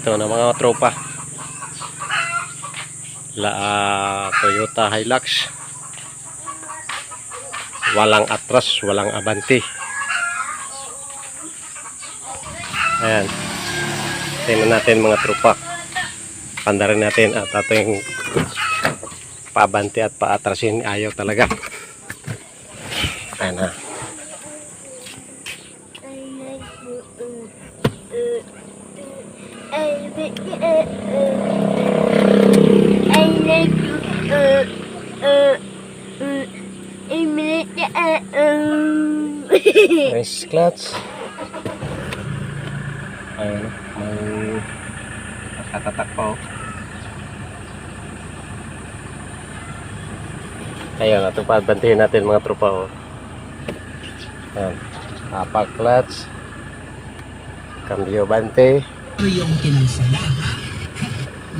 Ito na mga tropa. La Toyota Hilux. Walang atras, walang abante. Ayan. Tingnan natin mga tropa. Pandarin natin at ating pabante at paatrasin ayaw talaga. Ayan na. Nice clutch. Ayun, may nakatatak pa oh. Ayun, ito pa bantihin natin mga tropa oh. Ayan. Apak clutch. Cambio bante. Yung kinansala.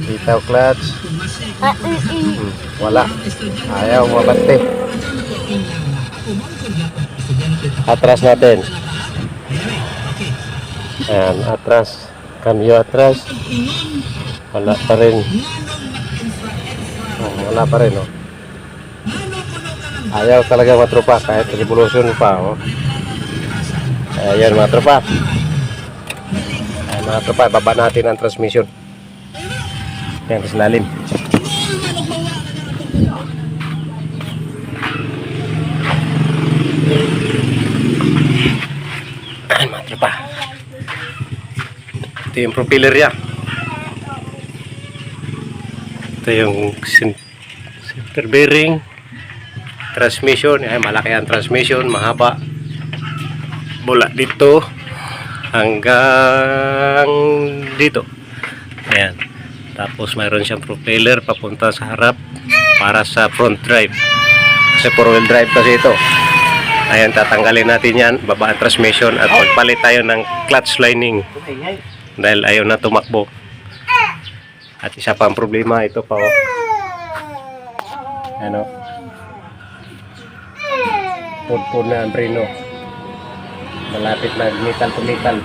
Bitaw clutch. Hmm, wala. Ayaw mabante. Atras natin. Ayan, atras. Cambio atras. Wala pa rin. Oh, wala pa rin, oh. Ayaw talaga mga tropa kahit revolution pa, oh. Ayan tropa. Ayan mga tropa, baba natin ang transmission. Ayan, sa lalim. Ayan mga tropa. Ito yung propeller niya. Ito yung cen- center bearing. Transmission. Ay, malaki ang transmission. Mahaba. Mula dito hanggang dito. Ayan. Tapos mayroon siyang propeller papunta sa harap para sa front drive. Kasi four wheel drive kasi ito. Ayan, tatanggalin natin yan. Baba ang transmission at magpalit tayo ng clutch lining. Dahil ayaw na tumakbo. At isa pa ang problema, ito pa oh. Ano? Pudpud na ang preno. Malapit na metal to metal.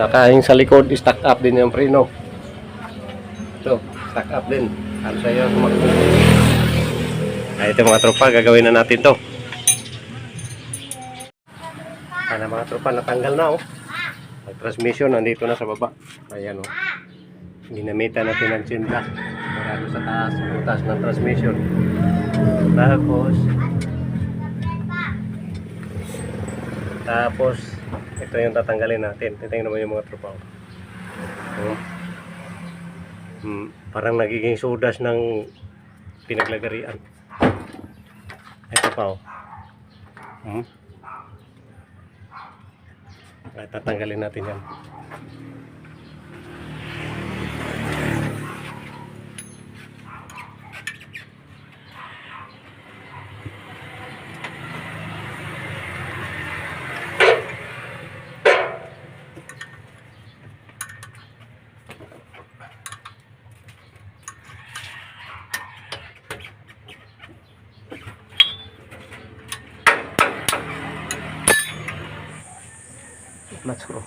Saka yung sa likod, stack up din yung preno. Ito, stack up din. Ano sa'yo tumakbo. Ay, ito mga tropa, gagawin na natin to. Sana mga tropa, natanggal na oh. Ang transmission nandito na sa baba. Ayan oh. Ginamitan natin ng chinla. Marami sa taas, butas ng transmission. Tapos, tapos, ito yung tatanggalin natin. Tingnan naman yung mga tropa. oh. Oh. Hmm, parang nagiging sudas ng pinaglagarian. Ito pa oh. Hmm. Ay, tatanggalin natin yan. Let's go.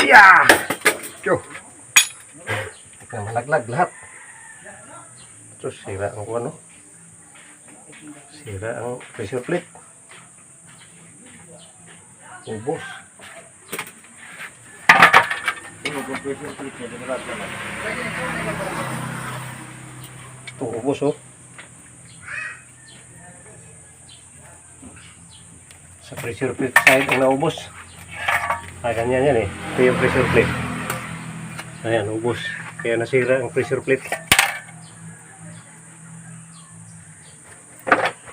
Yeah! Ito malaglag lahat. Terus sira ang ano? Sira ang pressure plate. Ubos. Ito ubos oh. Sa pressure plate side ang naubos. Ah, ganyan yan eh. Ito yung pressure plate. Ayan, ubos. Kaya nasira ang pressure plate.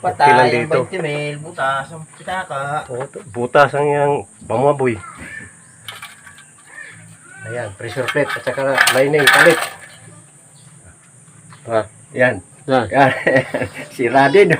Patay ang dito. 20 mil, butas ang pitaka. Butas ang yung bamuaboy. Ayan, pressure plate at saka lining, palit. Ah, yan. Yan. Sira din.